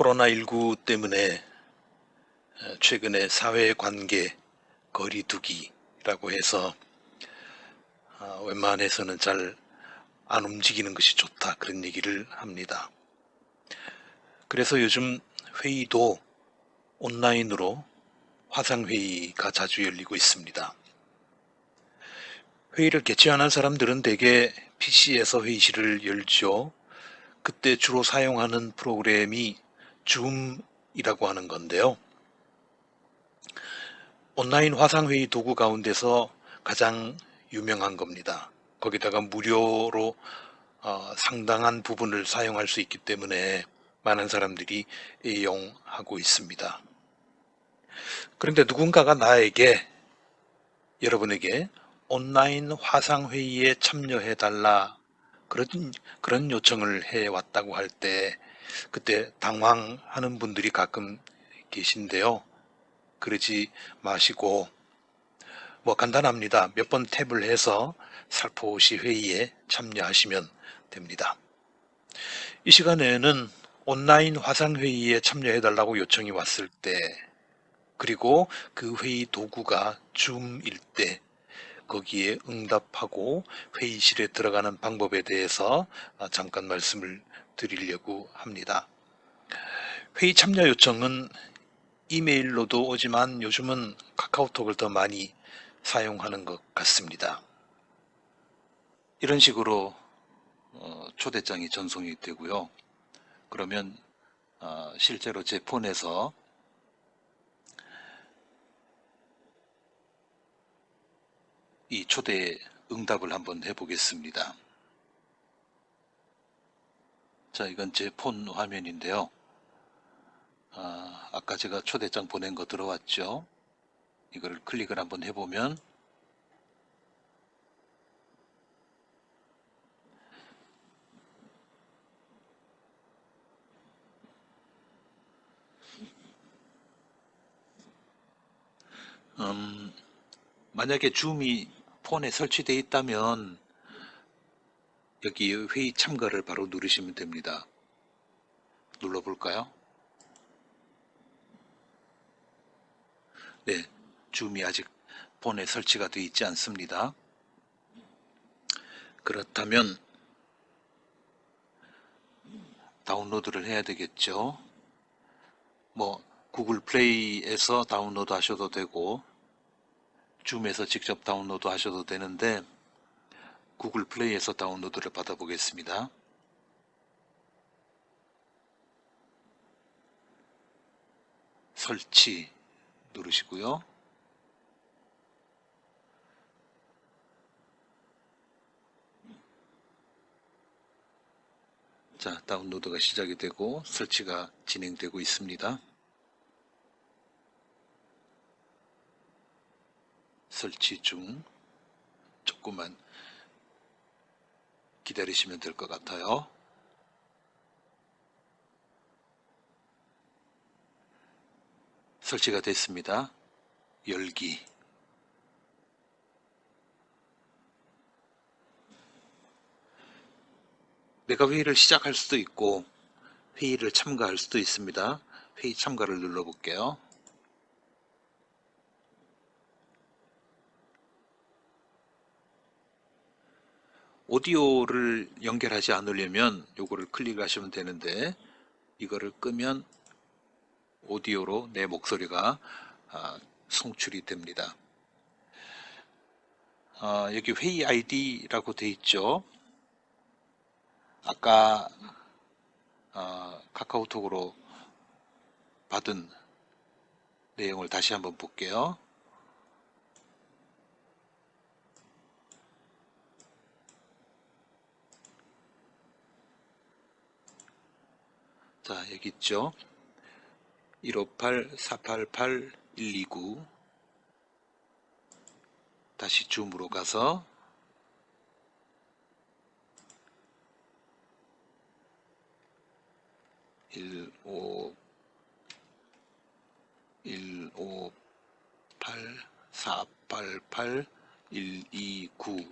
코로나19 때문에 어, 최근에 사회관계 거리두기라고 해서 어, 웬만해서는 잘 안 움직이는 것이 좋다 그런 얘기를 합니다. 그래서 요즘 회의도 온라인으로 화상회의가 자주 열리고 있습니다. 회의를 개최하는 사람들은 대개 PC에서 회의실을 열죠. 그때 주로 사용하는 프로그램이 줌이라고 하는 건데요. 온라인 화상회의 도구 가운데서 가장 유명한 겁니다. 거기다가 무료로 어, 상당한 부분을 사용할 수 있기 때문에 많은 사람들이 이용하고 있습니다. 그런데 누군가가 나에게 여러분에게 온라인 화상회의에 참여해달라 그런, 그런 요청을 해왔다고 할 때 그때 당황하는 분들이 가끔 계신데요. 그러지 마시고 뭐 간단합니다. 몇 번 탭을 해서 살포시 회의에 참여하시면 됩니다. 이 시간에는 온라인 화상회의에 참여해달라고 요청이 왔을 때 그리고 그 회의 도구가 줌일 때 거기에 응답하고 회의실에 들어가는 방법에 대해서 아, 잠깐 말씀을 드리려고 합니다. 회의 참여 요청은 이메일로도 오지만 요즘은 카카오톡을 더 많이 사용하는 것 같습니다. 이런 식으로 어, 초대장이 전송이 되고요. 그러면 어, 실제로 제 폰에서 이 초대 응답을 한번 해보겠습니다. 자, 이건 제 폰 화면인데요. 아, 아까 제가 초대장 보낸 거 들어왔죠? 이거를 클릭을 한번 해보면 음, 만약에 줌이 폰에 설치되어 있다면 여기 회의 참가를 바로 누르시면 됩니다. 눌러볼까요? 네, 줌이 아직 폰에 설치가 되어 있지 않습니다. 그렇다면 다운로드를 해야 되겠죠. 뭐 구글 플레이에서 다운로드 하셔도 되고 줌에서 직접 다운로드 하셔도 되는데 구글 플레이에서 다운로드를 받아보겠습니다. 설치 누르시고요. 자, 다운로드가 시작이 되고 설치가 진행되고 있습니다. 설치 중 조금만 기다리시면 될 것 같아요. 설치가 됐습니다. 열기 내가 회의를 시작할 수도 있고 회의를 참가할 수도 있습니다. 회의 참가를 눌러볼게요. 오디오를 연결하지 않으려면 요거를 클릭하시면 되는데 이거를 끄면 오디오로 내 목소리가 아, 송출이 됩니다. 아, 여기 회의 아이디라고 돼 있죠. 아까 아, 카카오톡으로 받은 내용을 다시 한번 볼게요. 자, 여기 있죠. 158-488-129 다시 줌으로 가서. 일오 일오 팔 사 팔 팔 일 이 구.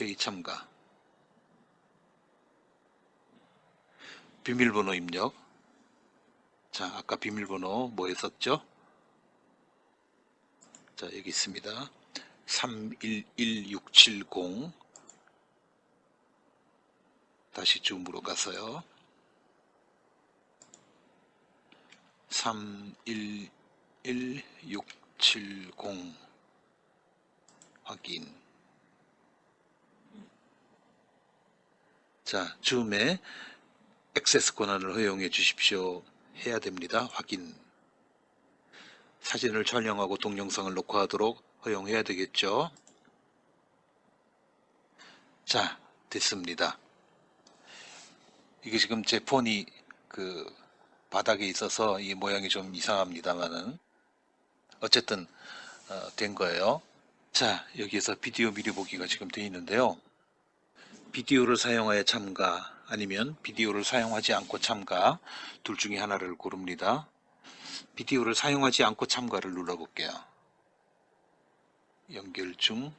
회의 참가 비밀번호 입력. 자, 아까 비밀번호 뭐 했었죠? 자, 여기 있습니다. 311670 다시 줌으로 가서요. 311670 확인. 자, 줌에 액세스 권한을 허용해 주십시오. 해야 됩니다. 확인. 사진을 촬영하고 동영상을 녹화하도록 허용해야 되겠죠. 자, 됐습니다. 이게 지금 제 폰이 그 바닥에 있어서 이 모양이 좀 이상합니다만은 어쨌든 어, 된 거예요. 자, 여기에서 비디오 미리 보기가 지금 돼 있는데요. 비디오를 사용하여 참가 아니면 비디오를 사용하지 않고 참가 둘 중에 하나를 고릅니다. 비디오를 사용하지 않고 참가를 눌러볼게요. 연결 중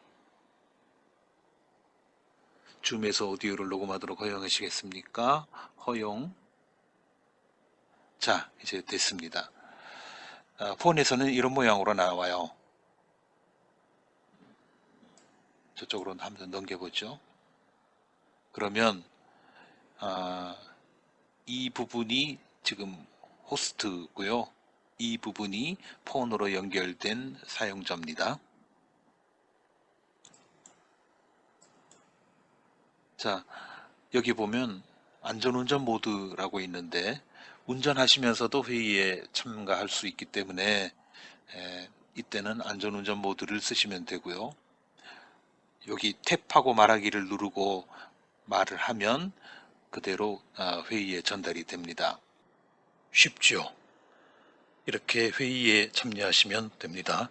줌에서 오디오를 녹음하도록 허용하시겠습니까? 허용 자 이제 됐습니다. 아, 폰에서는 이런 모양으로 나와요. 저쪽으로 한번 넘겨보죠. 그러면 아, 이 부분이 지금 호스트고요. 이 부분이 폰으로 연결된 사용자입니다. 자, 여기 보면 안전운전 모드라고 있는데 운전하시면서도 회의에 참가할 수 있기 때문에 에, 이때는 안전운전 모드를 쓰시면 되고요. 여기 탭하고 말하기를 누르고 말을 하면 그대로 아, 회의에 전달이 됩니다. 쉽죠? 이렇게 회의에 참여하시면 됩니다.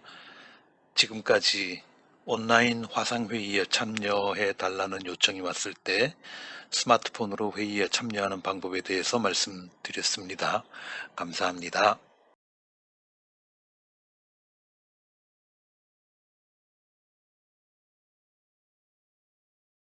지금까지 온라인 화상회의에 참여해 달라는 요청이 왔을 때 스마트폰으로 회의에 참여하는 방법에 대해서 말씀드렸습니다. 감사합니다.